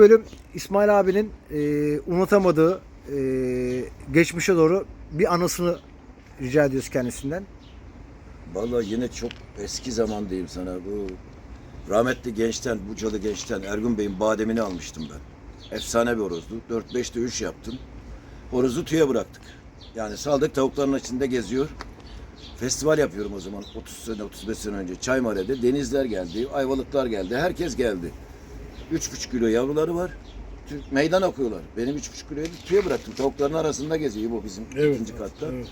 bölüm İsmail abinin e, unutamadığı e, geçmişe doğru bir anısını rica ediyoruz kendisinden. Vallahi yine çok eski zaman diyeyim sana. Bu rahmetli gençten, Bucalı gençten Ergun Bey'in bademini almıştım ben. Efsane bir horozdu. 4-5'te 3 yaptım. Horozu tüye bıraktık. Yani saldık tavukların içinde geziyor. Festival yapıyorum o zaman 30 sene 35 sene önce Çaymare'de denizler geldi, ayvalıklar geldi, herkes geldi. 3,5 kilo yavruları var. Meydan okuyorlar. Benim 3,5 kiloyu tüye bıraktım. Tavukların arasında geziyor bu bizim ikinci katta. Evet.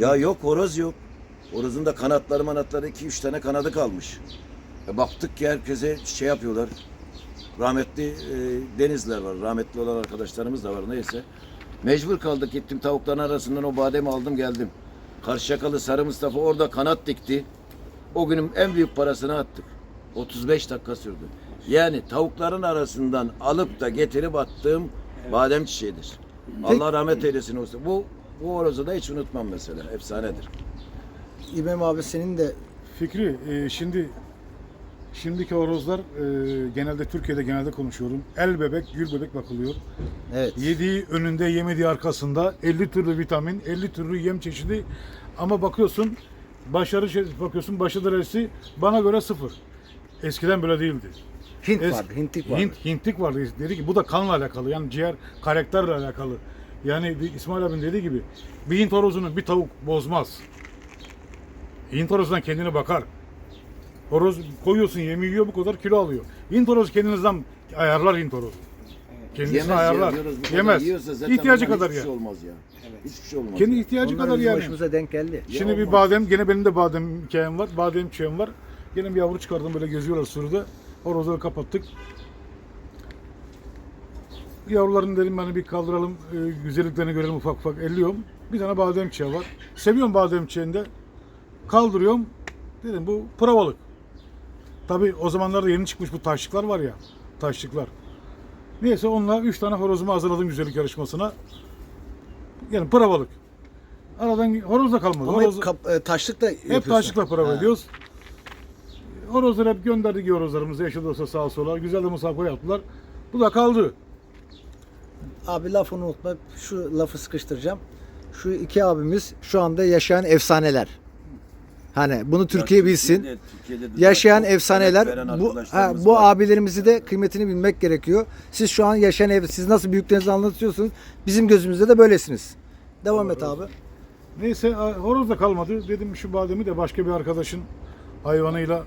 Ya yok horoz yok. Horozun da kanatları manatları iki üç tane kanadı kalmış. E baktık ki herkese şey yapıyorlar. Rahmetli e, denizler var. Rahmetli olan arkadaşlarımız da var neyse. Mecbur kaldık gittim tavukların arasından o bademi aldım geldim. Karşıyakalı Sarı Mustafa orada kanat dikti. O günün en büyük parasını attık. 35 dakika sürdü. Yani tavukların arasından alıp da getirip attığım badem çiçeğidir. Allah rahmet eylesin olsun. Bu bu horozu da hiç unutmam mesela. Efsanedir. İbrahim abi senin de Fikri, e, şimdi şimdiki horozlar e, genelde Türkiye'de genelde konuşuyorum. El bebek, gül bebek bakılıyor. evet Yediği önünde, yemediği arkasında 50 türlü vitamin, 50 türlü yem çeşidi. Ama bakıyorsun başarı şey- bakıyorsun başarı derecesi bana göre sıfır. Eskiden böyle değildi. Hint Es- vardı, Hintlik vardı. Hint, Hintlik vardı. Dedi ki bu da kanla alakalı. Yani ciğer karakterle alakalı. Yani İsmail abinin dediği gibi bir Hint horozunu bir tavuk bozmaz. Hint horozundan kendine bakar. Horoz koyuyorsun yemi yiyor bu kadar kilo alıyor. Hint horozu kendinizden ayarlar Hint horozu. Kendisini Yemez ya, ayarlar. diyoruz bu kadar Yemez. İhtiyacı kadar hiçbir yer. şey olmaz ya. Hiçbir şey olmaz. Kendi ya. ihtiyacı Onlar kadar yani. başımıza denk geldi. Şimdi bir olmaz. badem, gene benim de badem hikayem var. Badem çiçeğim var. Gene bir yavru çıkardım böyle geziyorlar sürüde. Horozları kapattık. Yavruların dedim hani bir kaldıralım, e, güzelliklerini görelim ufak ufak elliyorum. Bir tane badem çiçeği var. Seviyorum badem çiçeğini de. Kaldırıyorum. Dedim bu provalık. Tabi o zamanlarda yeni çıkmış bu taşlıklar var ya. Taşlıklar. Neyse onunla üç tane horozumu hazırladım güzellik yarışmasına. Yani provalık. Aradan horoz da kalmadı. Ama Horoz- hep kap- e, taşlıkla hep yapıyorsun. taşlıkla prova Ha. ediyoruz. Horozları hep gönderdik horozlarımızı yaşadı olsa sağa sola. Güzel de musaffa yaptılar. Bu da kaldı. Abi lafını unutma. Şu lafı sıkıştıracağım. Şu iki abimiz şu anda yaşayan efsaneler. Hani bunu Türkiye bilsin. Türkiye'de- Türkiye'de de Yaşayan efsaneler bu ha, bu var. abilerimizi de kıymetini bilmek gerekiyor. Siz şu an yaşayan ev siz nasıl büyüklerinizi anlatıyorsunuz. Bizim gözümüzde de böylesiniz. Devam et abi. Neyse horoz da kalmadı. Dedim şu bademi de başka bir arkadaşın hayvanıyla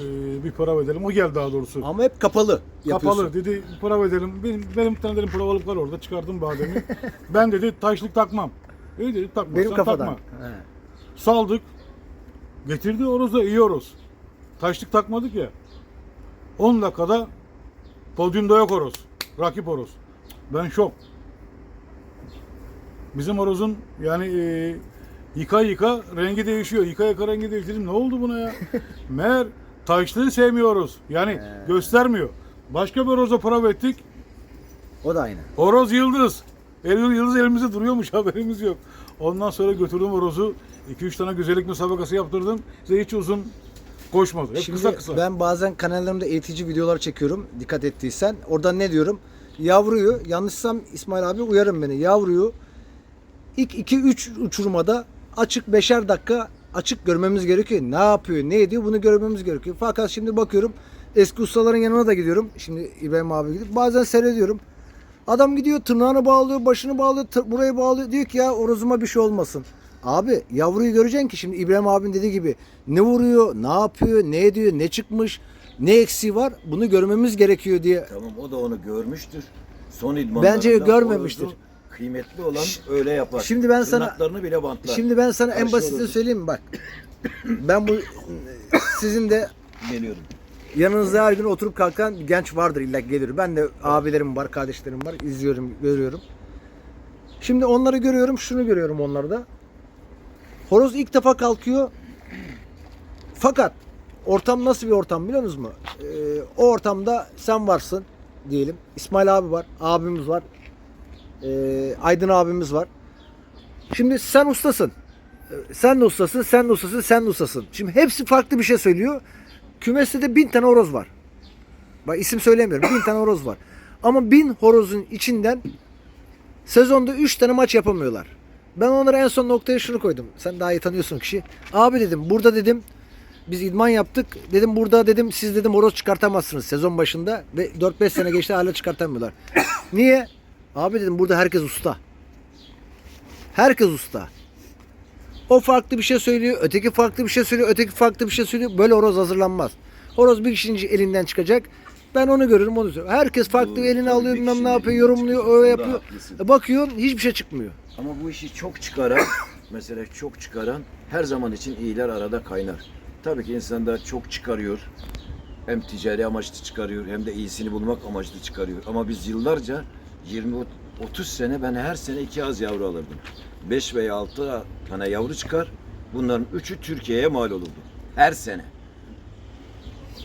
e, bir prova edelim. O geldi daha doğrusu. Ama hep kapalı yapıyorsun. Kapalı dedi prova edelim. Benim, benim bir tane dedim provalık var orada. Çıkardım bademi. ben dedi taşlık takmam. İyi dedi takma. Benim sen kafadan. takma. He. Saldık. Getirdi horoz da iyi horoz. Taşlık takmadık ya. 10 dakikada podyumda yok horoz. Rakip horoz. Ben şok. Bizim horozun yani e, yıka yıka rengi değişiyor. Yıka yıka rengi değişiyor. Dedim, Ne oldu buna ya? Meğer taşlığı sevmiyoruz. Yani göstermiyor. Başka bir horoza prova ettik. O da aynı. Horoz yıldız. El, yıldız elimizde duruyormuş haberimiz yok. Ondan sonra götürdüm horozu. 2-3 tane güzellik müsabakası yaptırdım. Size hiç uzun koşmadı. Hep Şimdi kısa kısa. ben bazen kanallarımda eğitici videolar çekiyorum. Dikkat ettiysen. Oradan ne diyorum? Yavruyu yanlışsam İsmail abi uyarın beni. Yavruyu ilk 2-3 uçurmada açık 5'er dakika açık görmemiz gerekiyor. Ne yapıyor, ne ediyor bunu görmemiz gerekiyor. Fakat şimdi bakıyorum eski ustaların yanına da gidiyorum. Şimdi İbrahim abi gidip bazen seyrediyorum. Adam gidiyor tırnağını bağlıyor, başını bağlıyor, burayı bağlıyor. Diyor ki ya orozuma bir şey olmasın. Abi yavruyu göreceksin ki şimdi İbrahim abin dediği gibi ne vuruyor, ne yapıyor, ne ediyor, ne çıkmış, ne eksiği var bunu görmemiz gerekiyor diye. Tamam o da onu görmüştür. Son idmanlarında Bence görmemiştir. horozu Kıymetli olan öyle yapar. şimdi ben sana- Tırnaklarını bile bantlar. Şimdi ben sana en Karşı basitini söyleyeyim mi? Bak. Ben bu sizin de Geliyorum. yanınızda her gün oturup kalkan bir genç vardır illa ki gelir. Ben de abilerim var, kardeşlerim var. izliyorum, görüyorum. Şimdi onları görüyorum, şunu görüyorum onlarda. Horoz ilk defa kalkıyor. Fakat ortam nasıl bir ortam biliyor musunuz mu? Ee, o ortamda sen varsın diyelim. İsmail abi var, abimiz var. Ee, Aydın abimiz var. Şimdi sen ustasın. Ee, Sen de ustasın, sen de ustasın, sen de ustasın. Şimdi hepsi farklı bir şey söylüyor. Kümeste de bin tane horoz var. Bak isim söylemiyorum. Bin tane horoz var. Ama bin horozun içinden sezonda 3 tane maç yapamıyorlar. Ben onlara en son noktaya şunu koydum. Sen daha iyi tanıyorsun kişi. Abi dedim burada dedim biz idman yaptık. Dedim burada dedim siz dedim horoz çıkartamazsınız sezon başında. Ve 4-5 sene geçti hala çıkartamıyorlar. Niye? Abi dedim burada herkes usta. Herkes usta. O farklı bir şey söylüyor, öteki farklı bir şey söylüyor, öteki farklı bir şey söylüyor. Böyle horoz hazırlanmaz. Horoz bir kişinin elinden çıkacak. Ben onu görürüm, onu söylüyorum. Herkes farklı eline tabii alıyor, bilmem ne yapıyor, yorumluyor, öyle yapıyor. E Bakıyorsun hiçbir şey çıkmıyor. Ama bu işi çok çıkaran, mesela çok çıkaran her zaman için iyiler arada kaynar. Tabii ki insan da çok çıkarıyor. Hem ticari amaçlı çıkarıyor hem de iyisini bulmak amaçlı çıkarıyor. Ama biz yıllarca 20 30 sene ben her sene iki az yavru alırdım. 5 veya 6 tane yavru çıkar. Bunların üçü Türkiye'ye mal olurdu. Her sene.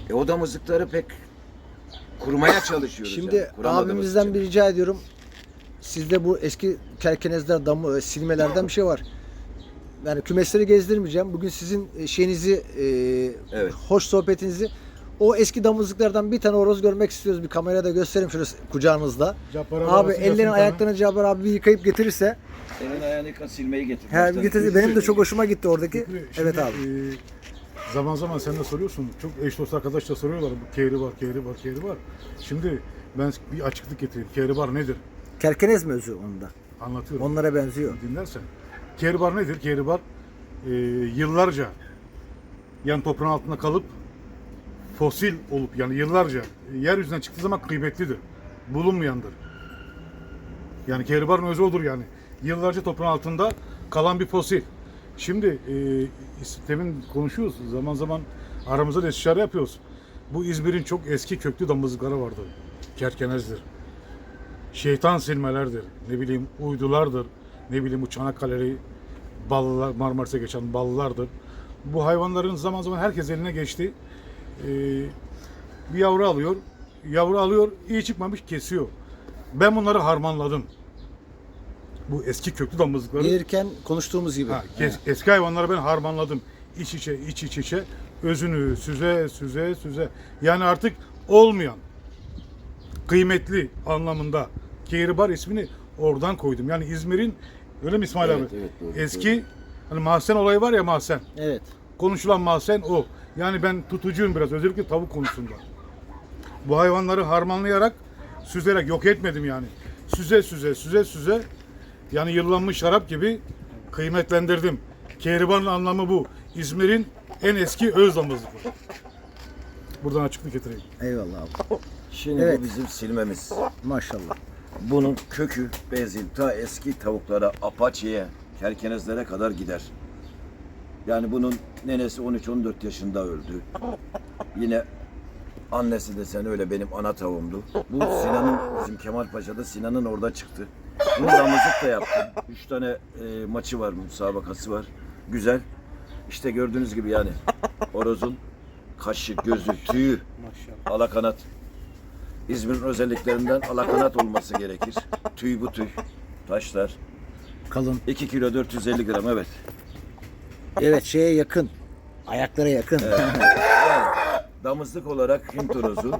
E o damızlıkları pek kurmaya çalışıyoruz. Şimdi yani. Abimizden bir rica ediyorum. Sizde bu eski kerkenezler, damı, e, silmelerden bir şey var. Yani kümesleri gezdirmeyeceğim. Bugün sizin e, şeyinizi, e, Evet. hoş sohbetinizi o eski damızlıklardan bir tane horoz görmek istiyoruz. Bir kamerada göstereyim şöyle kucağınızda. Cabbar Abi arasında ellerini ayaklarını Cabbar abi bir yıkayıp getirirse. Elini ayağını yıka silmeyi getir. He, üç Benim de çok hoşuma gitti oradaki. Şimdi, Evet abi. e, zaman zaman sen de soruyorsun. Çok eş dost arkadaş da soruyorlar. Bu kehri var, kehri var, kehri var. Şimdi ben bir açıklık getireyim. Kehri var nedir? Kerkenez mi özü onda? Anlatıyorum. Onlara benziyor. Dinlersen. Kehribar nedir? Kehribar e, yıllarca yan toprağın altında kalıp fosil olup yani yıllarca yeryüzüne çıktığı zaman kıymetlidir. Bulunmayandır. Yani kehribarın özü odur yani. Yıllarca toprağın altında kalan bir fosil. Şimdi e, sistemin konuşuyoruz. Zaman zaman aramızda da istişare yapıyoruz. Bu İzmir'in çok eski köklü damızlıkları vardır. Kerkenezdir şeytan silmelerdir. Ne bileyim uydulardır. Ne bileyim bu Çanakkale'li ballılar, Marmaris'e geçen ballılardır. Bu hayvanların zaman zaman herkes eline geçti. Ee, bir yavru alıyor. Yavru alıyor, iyi çıkmamış kesiyor. Ben bunları harmanladım. Bu eski köklü damızlıkları. Gelirken konuştuğumuz gibi. Ha, kes- eski hayvanları ben harmanladım. İç içe, iç iç içe. Özünü süze, süze, süze. Yani artık olmayan, kıymetli anlamında Kehribar ismini oradan koydum. Yani İzmir'in, öyle mi İsmail Evet, abi? evet, doğru, Eski, hani mahzen olayı var ya mahzen. Evet. Konuşulan mahzen o. Yani ben tutucuyum biraz, özellikle tavuk konusunda. Bu hayvanları harmanlayarak, süzerek yok etmedim yani. Süze süze, süze süze. Yani yıllanmış şarap gibi kıymetlendirdim. Kehribar'ın anlamı bu. İzmir'in en eski öz damızlığı. Buradan açıklık getireyim. Eyvallah abi. Şimdi Evet. bu bizim silmemiz. Maşallah. Bunun kökü bezil ta eski tavuklara, apaçiye, kerkenezlere kadar gider. Yani bunun nenesi 13-14 yaşında öldü. Yine annesi de sen öyle benim ana tavuğumdu. Bu Sinan'ın, bizim Kemal Paşa'da Sinan'ın orada çıktı. Bunu damızlık da yaptım. Üç tane e, maçı var, müsabakası var. Güzel. İşte gördüğünüz gibi yani orozun kaşı, gözü, tüyü, alakanat. İzmir'in özelliklerinden alakanat olması gerekir. Tüy bu tüy. Taşlar. Kalın. 2 kilo 450 gram evet. Evet şeye yakın. Ayaklara yakın. Damızlık olarak Hint horozu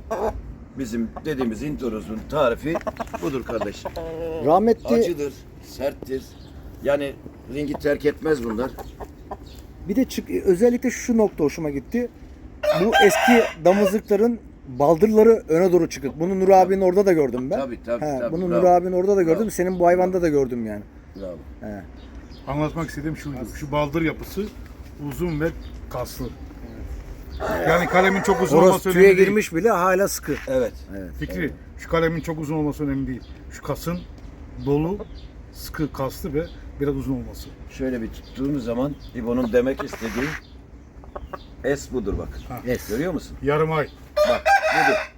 bizim dediğimiz Hint horozun tarifi budur kardeşim. Rahmetli Acıdır, serttir. Yani ringi terk etmez bunlar. bir de çık, özellikle şu nokta hoşuma gitti. Bu eski damızlıkların baldırları öne doğru çıkık. Bunu Nur abinin orada da gördüm ben. Tabii, tabii, He, tabii, Bunu bravo. Nur abinin orada da gördüm. Bravo. Senin bu hayvanda da gördüm yani. Bravo. He. Anlatmak istediğim şuydu. Şu baldır yapısı uzun ve kaslı. Yani kalemin çok uzun olması önemli değil. girmiş bile hala sıkı. Evet. Fikri, şu kalemin çok uzun olması önemli değil. Şu kasın dolu, sıkı kaslı ve biraz uzun olması. Şöyle bir tuttuğumuz zaman İbo'nun demek istediği es budur bak. Es. Görüyor musun? Yarım ay. Bak budur.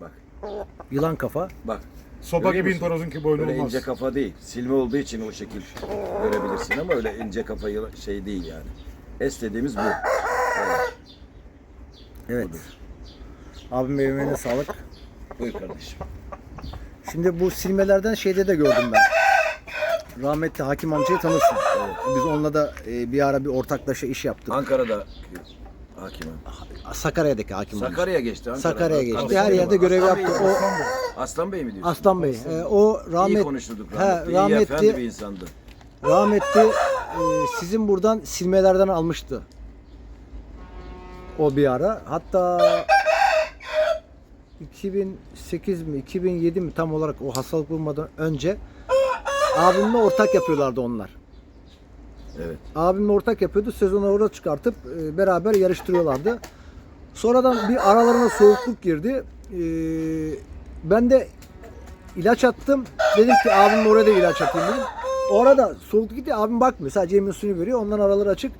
Bak Yılan kafa. bak. Görüyor gibi musun? intorozun ki boynu Öyle olmaz. ince kafa değil. Silme olduğu için o şekil görebilirsin ama öyle ince kafa yıla- şey değil yani. Es dediğimiz bu. Evet. Abim emeğine sağlık. Buyur kardeşim. Şimdi bu silmelerden şeyde de gördüm ben. Rahmetli Hakim amcayı tanırsın. Biz onunla da e, bir ara bir ortaklaşa iş yaptık. Ankara'da Hakime. Sakarya'daki hakim olmuş. Sakarya'ya geçti. Ankara'da. Sakarya'ya geçti. Her yerde görev yaptı. O Aslan Bey mi diyorsun? Aslan Bey. e, o İyi rahmet konuşurduk He, rahmetli. İyi rahmetli- efendi bir insandı. rahmetli e, sizin buradan silmelerden almıştı. O bir ara. Hatta 2008 mi 2007 mi tam olarak o hastalık bulmadan önce abimle ortak yapıyorlardı onlar. Evet. Abimle ortak yapıyordu. Sezonu orada çıkartıp e, beraber yarıştırıyorlardı. Sonradan bir aralarına soğukluk girdi. E, ben de ilaç attım. Dedim ki abimle oraya da ilaç atayım dedim. Orada soğukluk gitti. Abim bakmıyor. Sadece yemin suyunu veriyor. Ondan araları açık.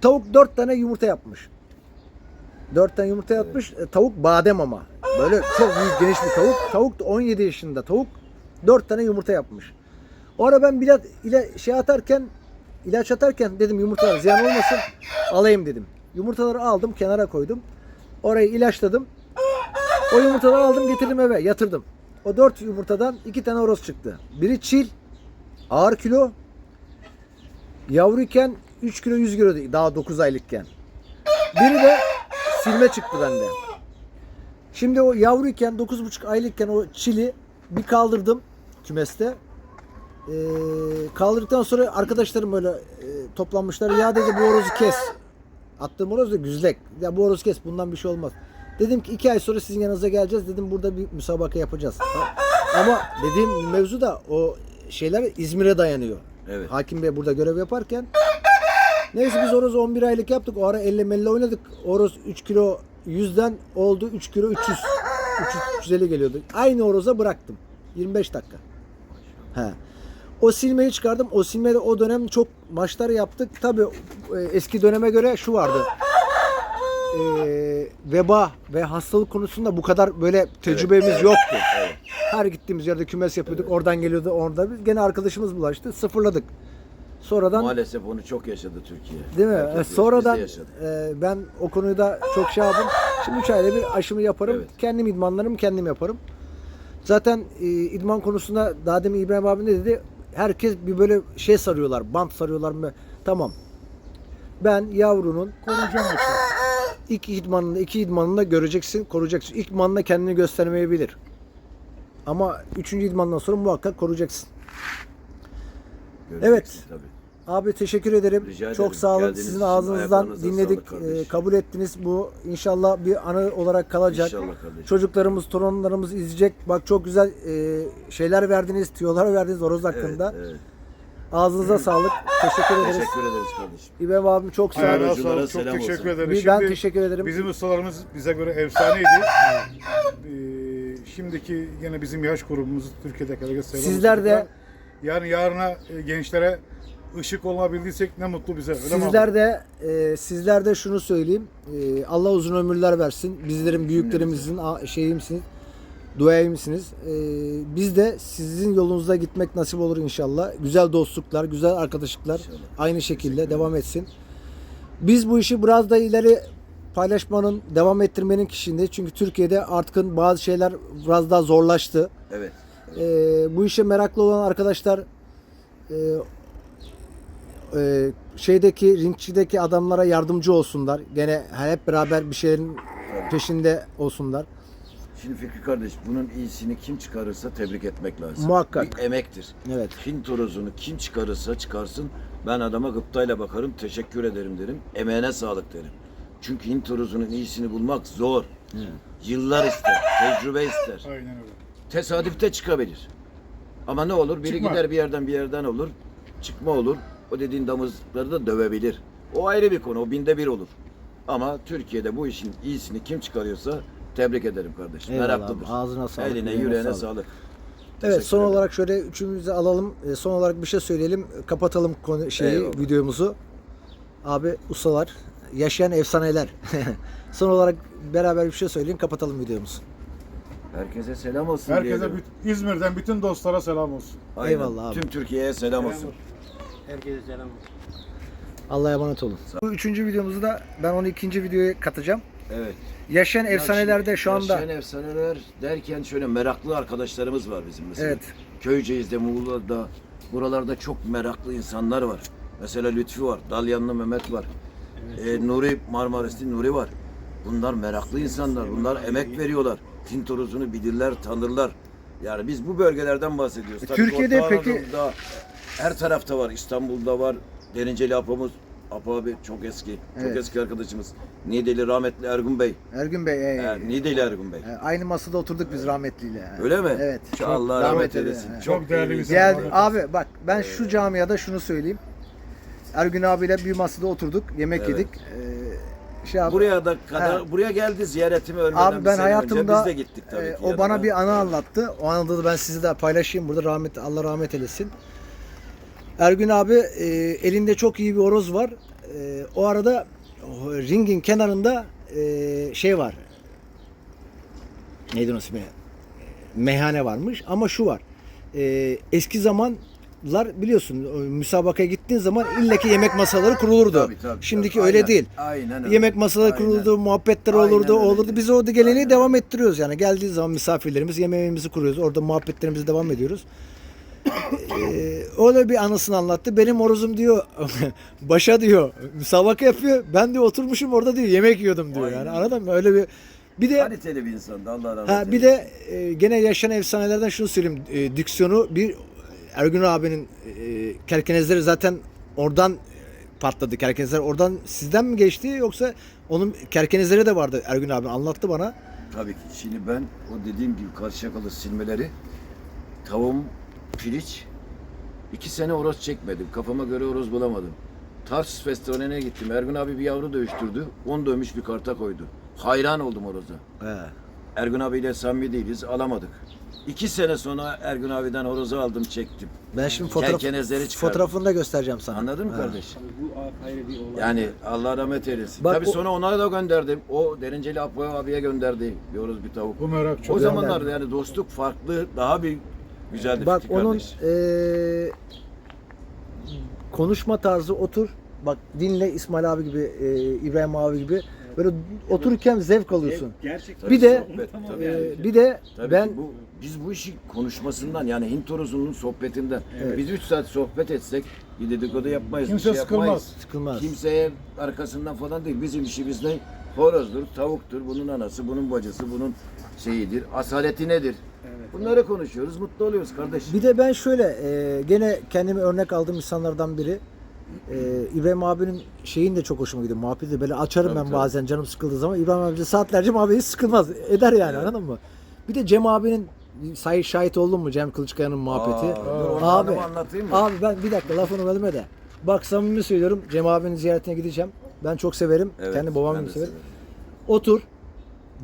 Tavuk dört tane yumurta yapmış. Dört tane yumurta yapmış. E, Tavuk badem ama. Böyle çok büyük geniş bir tavuk. Tavuk da 17 yaşında tavuk. Dört tane yumurta yapmış. O ara ben bilat ile şey atarken ilaç atarken dedim yumurtalar ziyan olmasın alayım dedim. Yumurtaları aldım kenara koydum. Orayı ilaçladım. O yumurtaları aldım getirdim eve yatırdım. O dört yumurtadan iki tane horoz çıktı. Biri çil ağır kilo yavruyken 3 kilo 100 kilo daha 9 aylıkken. Biri de silme çıktı bende. Şimdi o yavruyken 9,5 aylıkken o çili bir kaldırdım kümeste. Ee, kaldırdıktan sonra arkadaşlarım böyle e, toplanmışlar. Ya dedi bu horozu kes. Attığım horoz da güzlek. Ya bu horozu kes bundan bir şey olmaz. Dedim ki iki ay sonra sizin yanınıza geleceğiz. Dedim burada bir müsabaka yapacağız. Ama dediğim mevzu da o şeyler İzmir'e dayanıyor. Evet. Hakim Bey burada görev yaparken. Neyse biz horozu 11 aylık yaptık. O ara elle melle oynadık. Horoz 3 kilo 100'den oldu 3 kilo 300. 300 350 geliyordu. Aynı horoza bıraktım. 25 dakika. He. O silmeyi çıkardım. O silmede o dönem çok maçlar yaptık. Tabii e, eski döneme göre şu vardı. E, veba ve hastalık konusunda bu kadar böyle tecrübemiz yoktu. Her gittiğimiz yerde kümes yapıyorduk. Oradan geliyordu orada. Biz gene arkadaşımız bulaştı. Sıfırladık. Sonradan Maalesef onu çok yaşadı Türkiye. Değil mi? Herkes Sonradan e, ben o konuyu da çok şey yaptım. Şimdi 3 ayda bir aşımı yaparım. Evet. Kendim idmanlarımı kendim yaparım. Zaten e, idman konusunda daha demin İbrahim abi ne dedi? Herkes bir böyle şey sarıyorlar, bant sarıyorlar mı? Tamam. Ben yavrunun Koruyacağım yoksa. ilk idmanında, iki idmanında göreceksin, koruyacaksın. İlk idmanında kendini göstermeyebilir. Ama üçüncü idmandan sonra muhakkak koruyacaksın. Göreceksin evet. Tabii. Abi teşekkür ederim. Rica Çok ederim. sağ olun. Sizin için ağzınızdan ayaklarınıza dinledik. sağlık kardeşim. Ee, kabul ettiniz. Bu inşallah bir anı olarak kalacak. İnşallah kardeşim. Çocuklarımız, torunlarımız izleyecek. Bak çok güzel e, şeyler verdiniz, tüyolar verdiniz horoz hakkında. Evet, evet. Ağzınıza sağlık. Teşekkür ederiz. Teşekkür ederiz kardeşim. İbrahim abim çok sağ Ayağına olun. Yolculara sağlık. Çok selam teşekkür olsun. ederim. Bir- ben Şimdi teşekkür ederim. Bizim ustalarımız bize göre efsaneydi. Ee, şimdiki yine bizim yaş grubumuz Türkiye'de kadar Sizler de- yani yarına e, gençlere ışık olabildiysek ne mutlu bize. Öyle Sizler de e, sizler de şunu söyleyeyim. E, Allah uzun ömürler versin. Bizlerin büyüklerimizin a- şeyimsiniz. Duayımsınız. E, biz de sizin yolunuzda gitmek nasip olur inşallah. Güzel dostluklar, güzel arkadaşlıklar aynı şekilde devam etsin. Biz bu işi biraz da ileri paylaşmanın, devam ettirmenin kişinde. Çünkü Türkiye'de artık bazı şeyler biraz daha zorlaştı. Evet. Ee, bu işe meraklı olan arkadaşlar e, e, şeydeki ringçideki adamlara yardımcı olsunlar. Gene hep beraber bir şeylerin peşinde olsunlar. Şimdi Fikri kardeş bunun iyisini kim çıkarırsa tebrik etmek lazım. Muhakkak. Bir emektir. Evet. Hint horozunu kim çıkarırsa çıkarsın ben adama gıptayla bakarım teşekkür ederim derim. Emeğine sağlık derim. Çünkü Hint horozunun iyisini bulmak zor. Yıllar ister, tecrübe ister. Aynen öyle. Tesadüfte çıkabilir. Ama ne olur? Biri Çıkma. gider bir yerden bir yerden olur. Çıkma olur. O dediğin damızlıkları da dövebilir. O ayrı bir konu. O binde bir olur. Ama Türkiye'de bu işin iyisini kim çıkarıyorsa tebrik ederim kardeşim. Eyvallah Meraklıdır. abi. Ağzına sağlık, Eline yüreğine sağlık. sağlık. Evet son ederim. olarak şöyle üçümüzü alalım. E, son olarak bir şey söyleyelim. Kapatalım konu şeyi Eyvallah. videomuzu. Abi ustalar, yaşayan efsaneler. son olarak beraber bir şey söyleyin kapatalım videomuzu. Herkese selam olsun Herkese diyelim. İzmir'den bütün dostlara selam olsun. Aynen. Eyvallah abi. Tüm Türkiye'ye selam olsun. Herkese selam olsun. Allah'a emanet olun. Bu üçüncü videomuzu da ben onu ikinci videoya katacağım. Evet. Yaşayan Ya efsanelerde şu anda Yaşayan efsaneler derken şöyle meraklı arkadaşlarımız var bizim mesela. Evet. Köyceğiz'de, Muğla'da, buralarda çok meraklı insanlar var. Mesela Lütfi var, Dalyanlı Mehmet var. e, Nuri Marmaris'te Nuri var. Bunlar meraklı insanlar. Bunlar emek veriyorlar. Tintoruzunu bilirler, tanırlar. Yani biz bu bölgelerden bahsediyoruz. Tabii Türkiye'de Orta peki- Anadolu'da her tarafta var. İstanbul'da var. Derinceli Apamız. Apo abi çok eski. Evet. Çok eski arkadaşımız. Nideli rahmetli Ergun Bey. Ergün Bey. e, Ee, Nideli Ergun Bey. e, aynı masada oturduk biz rahmetliyle. yani. Öyle mi? Evet. Çok Allah rahmet rahmet eylesin. eylesin. Çok, değerli iyi bir insan. Geldi abi bak ben şu camiada şunu söyleyeyim. Ergün abiyle bir masada oturduk, yemek Evet. yedik. Ee, şey abi, Buraya da kadar He. buraya geldi ziyaretimi ölmeden abi bir ben sene hayatımda önce biz de gittik tabii e, ki. o yanına. bana bir anı anlattı. O anı da ben size de paylaşayım burada rahmet Allah rahmet eylesin. Ergün abi e, elinde çok iyi bir horoz var. E, o arada ringin kenarında e, şey var. Neydi onun ismi? Meyhane varmış ama şu var. E, eski zamanlar biliyorsun o müsabakaya gittiğin zaman illaki yemek masaları kurulurdu. Tabii, tabii, Şimdiki tabii. öyle Aynen, değil. Aynen öyle. Yemek masaları Aynen. kuruldu, muhabbetler Aynen olurdu, öyle. olurdu. Biz o geleneği Aynen. devam ettiriyoruz yani. Geldiği zaman misafirlerimiz yemeğimizi kuruyoruz. Orada muhabbetlerimizi devam ediyoruz. Ee, öyle bir anısını anlattı. Benim oruzum diyor başa diyor müsabaka yapıyor. Ben diyor oturmuşum orada diyor yemek yiyordum diyor. Yani Aynen. anladın mı? Öyle bir bir de Kaliteli bir insandı Allah rahmet eylesin. bir de e, gene yaşayan efsanelerden şunu söyleyeyim. E, diksiyonu bir Ergün abinin e, kerkenezleri zaten oradan e, patladı. Kerkenezler oradan sizden mi geçti yoksa onun kerkenezleri de vardı Ergün abi anlattı bana. Tabii ki. Şimdi ben o dediğim gibi Karşıyakalı silmeleri tavuğum piliç iki sene horoz çekmedim. Kafama göre horoz bulamadım. Tarsus Festivali'ne gittim. Ergun abi bir yavru dövüştürdü. On dövmüş bir karta koydu. Hayran oldum horoza. He. Ergun abiyle samimi değiliz. Alamadık. İki sene sonra Ergun abiden horozu aldım çektim. Ben şimdi fotoğraf, Kerkenezleri çıkardım. fotoğrafını da göstereceğim sana. Anladın mı Ha. kardeş? Bu ayrı bir olay. Yani Allah rahmet eylesin. Bak Tabii o- sonra ona da gönderdim. O Derinceli Apo abiye gönderdi. Bir horoz bir tavuk. Bu merak çok O Gönder. zamanlar yani dostluk farklı, daha bir güzeldi Bak Fikri onun kardeş. eee, konuşma tarzı otur. Bak dinle İsmail abi gibi, eee, İbrahim abi gibi. Böyle otururken zevk alıyorsun. Gerçekten. Bir de sohbet, tabii. eee, bir de Tabii ben ki bu, biz bu işi konuşmasından yani Hint horozunun sohbetinden biz 3 saat sohbet etsek bir dedikodu yapmayız. Kimse bir şey sıkılmaz. yapmayız. sıkılmaz. Kimseye arkasından falan değil. Bizim işimiz ne? Horozdur, tavuktur, bunun anası, bunun bacısı, bunun şeyidir. Asaleti nedir? Bunları konuşuyoruz, mutlu oluyoruz kardeş. Bir de ben şöyle e, gene kendime örnek aldığım insanlardan biri. E, İbrahim abinin şeyin de çok hoşuma gidiyor. Muhabbeti böyle açarım Tabii, ben tabii. bazen canım sıkıldığı zaman. İbrahim abi de saatlerce muhabbeti sıkılmaz. Eder yani anladın mı? Bir de Cem abinin say şahit oldun mu Cem Kılıçkaya'nın muhabbeti? Dur, onu abi, anlatayım mı? abi ben bir dakika lafını bölme de. Bak samimi söylüyorum Cem abinin ziyaretine gideceğim. Ben çok severim. Evet, Kendi babam ben gibi de severim. severim. Otur,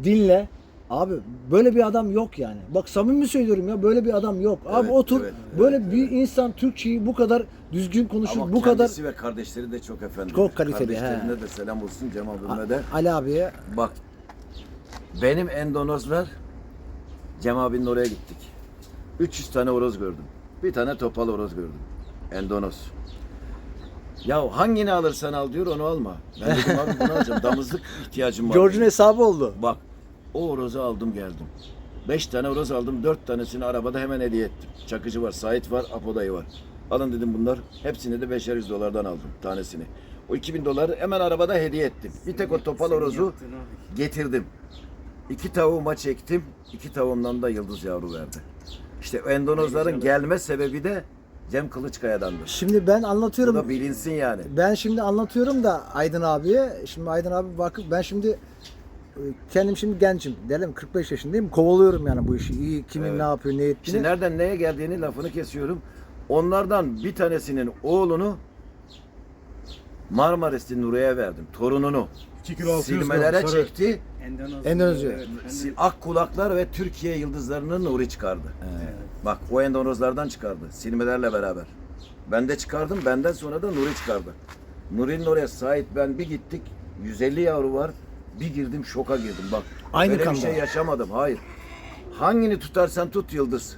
dinle. Abi böyle bir adam yok yani. Bak samimi söylüyorum ya böyle bir adam yok. Abi Evet, otur. evet, böyle evet, bir insan Türkçeyi bu kadar düzgün konuşur, Ama bu kadar kendisi ve kardeşleri de çok efendi. Çok kaliteli, Kardeşlerine he. de selam olsun Cem abime de. Ali abiye Bak benim endonozlar Cem abinin oraya gittik. 300 tane horoz gördüm. Bir tane topal horoz gördüm. Endonoz. Ya hangini alırsan al diyor onu alma. Ben dedim abi bunu alacağım. Damızlık ihtiyacım var. George'un hesabı oldu. Bak o horozu aldım geldim. Beş tane horoz aldım. Dört tanesini arabada hemen hediye ettim. Çakıcı var, Sait var, Apo dayı var. Alın dedim bunlar. Hepsini de beşer yüz dolardan aldım tanesini. O 2000 doları hemen arabada hediye ettim. Bir tek o topal horozu getirdim. İki tavuğuma çektim. İki tavuğumdan da yıldız yavru verdi. İşte endonozların gelme sebebi de Cem Kılıçkaya'dandır. Şimdi ben Bu anlatıyorum. da bilinsin yani. Ben şimdi anlatıyorum da Aydın abiye. Şimdi Aydın abi bakıp ben şimdi kendim şimdi gencim. Derim 45 yaşındayım. Kovalıyorum yani bu işi. İyi kimin Evet. ne yapıyor, ne ettiğini. İşte nereden neye geldiğini lafını kesiyorum. Onlardan bir tanesinin oğlunu Marmaris'te Nuri'ye verdim. Torununu. 2 kilo 600 gram Silmelere sarı. çekti. Endonezya. Endonezya. Evet, Ak kulaklar ve Türkiye yıldızlarını Nuri çıkardı. Bak o endonozlardan çıkardı. Silmelerle beraber. Ben de çıkardım. Benden sonra da Nuri çıkardı. Nuri'nin oraya sahip ben bir gittik. 150 yavru var. Bir girdim şoka girdim bak. Aynı Böyle bir şey yaşamadım. Hayır. Hangini tutarsan tut yıldız.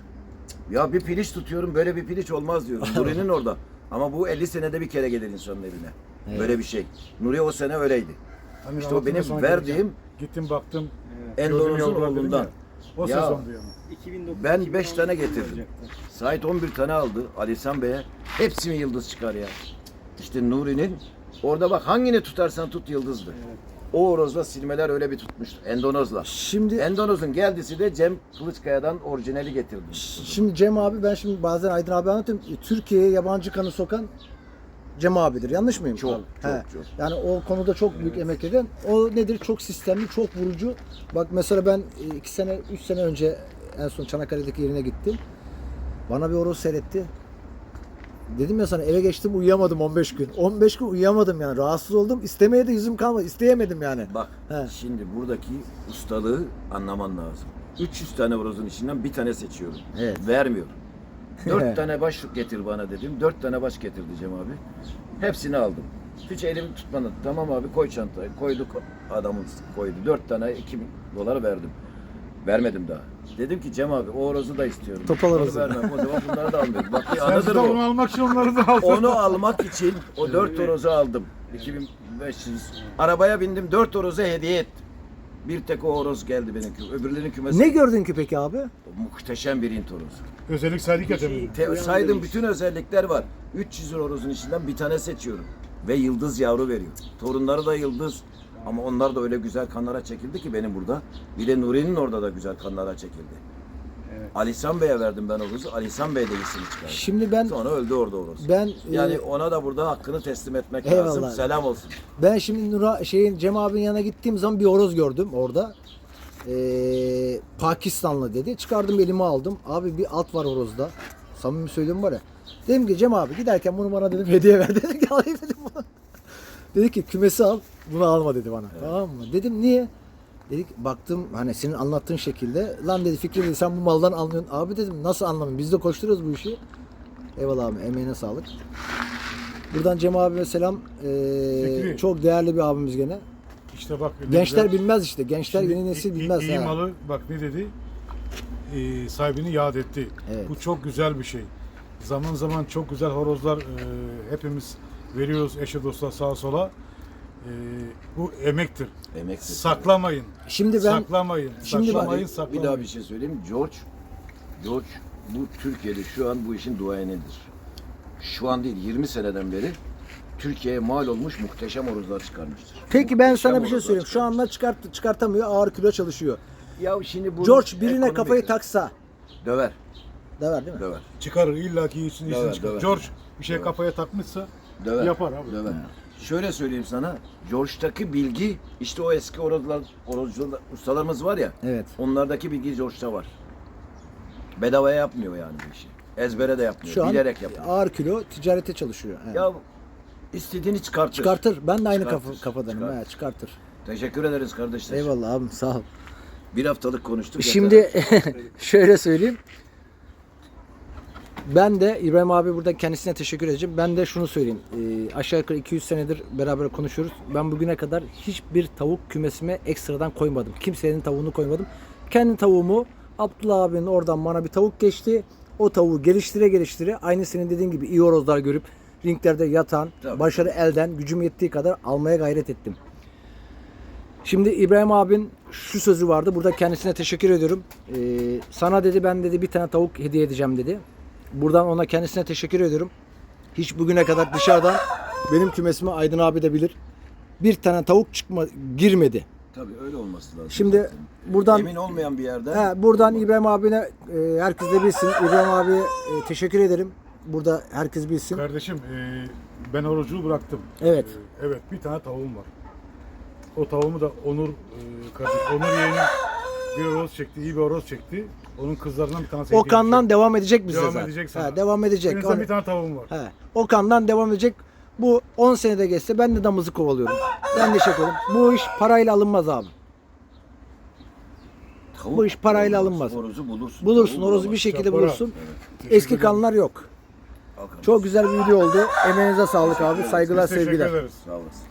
Ya bir piliç tutuyorum böyle bir piliç olmaz diyorum. Nuri'nin orada. Ama bu 50 senede bir kere gelir insanın evine. Böyle bir şey. Nuri o sene öyleydi. Hani İşte o benim verdiğim geleceğim. Gittim baktım. dedim oğlundan. O Ya. yani. 2009, Ben 5 2016 tane getirdim. Sait 11 tane aldı Ali İhsan Bey'e. Hepsi mi yıldız çıkar ya? İşte Nuri'nin Orada bak hangini tutarsan tut yıldızdı. O horozla silmeler öyle bir tutmuştu. Endonozla. Şimdi Endonoz'un geldisi de Cem Kılıçkaya'dan orijinali getirdi. Şimdi Cem abi ben şimdi bazen Aydın abi anlatıyorum. E, Türkiye'ye yabancı kanı sokan Cem abidir. Yanlış mıyım? Çok, Abi? çok, He. çok. Yani o konuda çok büyük emek eden. O nedir? Çok sistemli, çok vurucu. Bak mesela ben e, iki sene, üç sene önce en son Çanakkale'deki yerine gittim. Bana bir horoz seyretti. Dedim ya sana eve geçtim uyuyamadım 15 gün. 15 gün uyuyamadım yani. Rahatsız oldum. İstemeye de yüzüm kalmadı. İsteyemedim yani. Bak He. şimdi buradaki ustalığı anlaman lazım. 300 tane horozun içinden bir tane seçiyorum. Evet. Vermiyor. 4 tane baş getir bana dedim. 4 tane baş getirdi Cem abi. Hepsini aldım. Hiç elimi tutmadı. Tamam abi koy çantayı. Koyduk adamın koydu. 4 tane 2000 dolar verdim. Vermedim daha. Dedim ki Cem abi o horozu da istiyorum. Topal Onu horozu. vermem. O zaman bunları da almıyorum. Bak bir Sen anıdır o. onu almak için onları da aldın. Onu almak için o dört horozu aldım. 2500. Arabaya bindim dört horozu hediye ettim. Bir tek o horoz geldi benim küm. Öbürlerinin kümesi. Ne gördün ki peki abi? Muhteşem bir int horozu. Özellik saydık ya demin. Te- saydığım bütün özellikler var. 300 horozun içinden bir tane seçiyorum. Ve yıldız yavru veriyor. Torunları da yıldız. Ama onlar da öyle güzel kanlara çekildi ki benim burada. Bir de Nuri'nin orada da güzel kanlara çekildi. Evet. Alisan Bey'e verdim ben horozu. Alisan Bey de iyisini çıkardı. Şimdi ben Sonra öldü orada horoz. ben Yani e, ona da burada hakkını teslim etmek Eyvallah. lazım. Selam olsun. Ben şimdi Nura şeyin Cem abinin yanına gittiğim zaman bir horoz gördüm orada. Ee, Pakistanlı dedi. Çıkardım elime aldım. Abi bir alt var horozda. Samimi söylüyorum var ya. Dedim ki Cem abi giderken bunu bana dedim hediye ver dedim ki alayım dedim bunu. Dedi ki kümesi al bunu alma dedi bana. Tamam mı? Dedim niye? Dedik baktım hani senin anlattığın şekilde lan dedi Fikri dedi sen bu maldan anlıyorsun. Abi dedim nasıl anlamıyorum biz de koşturuyoruz bu işi. Eyvallah abi emeğine sağlık. Buradan Cem abime selam. Ee, Fikri. çok değerli bir abimiz gene. İşte bak. ne Gençler güzel. bilmez işte. Gençler Şimdi yeni nesil i- i- bilmez. iyi ha. malı bak ne dedi? Ee, sahibini yad etti. Evet. Bu çok güzel bir şey. Zaman zaman çok güzel horozlar e, hepimiz veriyoruz eşe dosta sağa sola. E, bu emektir. Emektir. Saklamayın. Şimdi ben saklamayın. Şimdi saklamayın, Bir saklamayın. daha bir şey söyleyeyim. George, George bu Türkiye'de şu an bu işin duayenidir. Şu an değil 20 seneden beri Türkiye'ye mal olmuş muhteşem horozlar çıkarmıştır. peki ben Muhteşem sana bir şey söyleyeyim. Şu anda çıkart çıkartamıyor. Ağır kilo çalışıyor. Ya şimdi bu George birine ekonomik- kafayı taksa döver, döver değil mi? döver, Çıkarır illaki iyisini iyisini Döver, çıkarır. döver. George bir şey Döver. kafaya takmışsa döver. Yapar abi. Döver. Şöyle söyleyeyim sana. George'daki bilgi işte o eski horozlar, horozcular, ustalarımız var ya. Evet. Onlardaki bilgi George'da var. Bedavaya yapmıyor yani bu işi. Ezbere de yapmıyor. Şu an bilerek yapıyor. ağır kilo ticarete çalışıyor. He. Ya istediğini çıkartır. çıkartır. Ben de aynı kafa, Çıkartır, kafadanım. çıkartır. He, çıkartır. Teşekkür ederiz kardeşler. Eyvallah abim sağ ol. Bir haftalık konuştuk. yeter. Şimdi şöyle söyleyeyim. Ben de İbrahim abi burada kendisine teşekkür edeceğim. Ben de şunu söyleyeyim. Ee, aşağı yukarı 200 senedir beraber konuşuyoruz. Ben bugüne kadar hiçbir tavuk kümesime ekstradan koymadım. Kimsenin tavuğunu koymadım. Kendi tavuğumu Abdullah abinin oradan bana bir tavuk geçti. O tavuğu geliştire geliştire aynı senin dediğin gibi iyi horozlar görüp ringlerde yatan, Tabii. başarı elden gücüm yettiği kadar almaya gayret ettim. Şimdi İbrahim abin şu sözü vardı. Burada kendisine teşekkür ediyorum. Ee, sana dedi ben dedi bir tane tavuk hediye edeceğim dedi. Buradan ona kendisine teşekkür ediyorum. Hiç bugüne kadar dışarıdan benim kümesime Aydın abi de bilir. Bir tane tavuk çıkma girmedi. Tabii öyle olması lazım. Şimdi zaten. buradan Emin olmayan bir yerde. he, buradan İbrahim abine e, herkes de bilsin. İbrahim abiye e, teşekkür ederim. Burada herkes bilsin. kardeşim e, ben horozculuğu bıraktım. Evet. E, evet bir tane tavuğum var. O tavuğumu da Onur e, kardeş Onur yeğenim bir horoz çekti, iyi bir horoz çekti. Onun kızlarından bir tanesi. O hediye kandan edecek. devam edecek bize Devam zaten. edecek sana. He, devam edecek. Benim Onu- bir tane tavuğum var. He. O kandan devam edecek. Bu 10 senede geçse ben de damızı kovalıyorum. Ben de şey kovalıyorum. Bu iş parayla alınmaz abi. Tavuk bu iş parayla alınmaz. Horozu bulursun. Bulursun, Tavuğu horozu bir bulamazsın. şekilde Para. bulursun. Eski kanlar yok. Kanka. Çok güzel bir video oldu. Emeğinize sağlık abi. Saygılar, Biz teşekkür sevgiler. ederiz. Sağ olasın.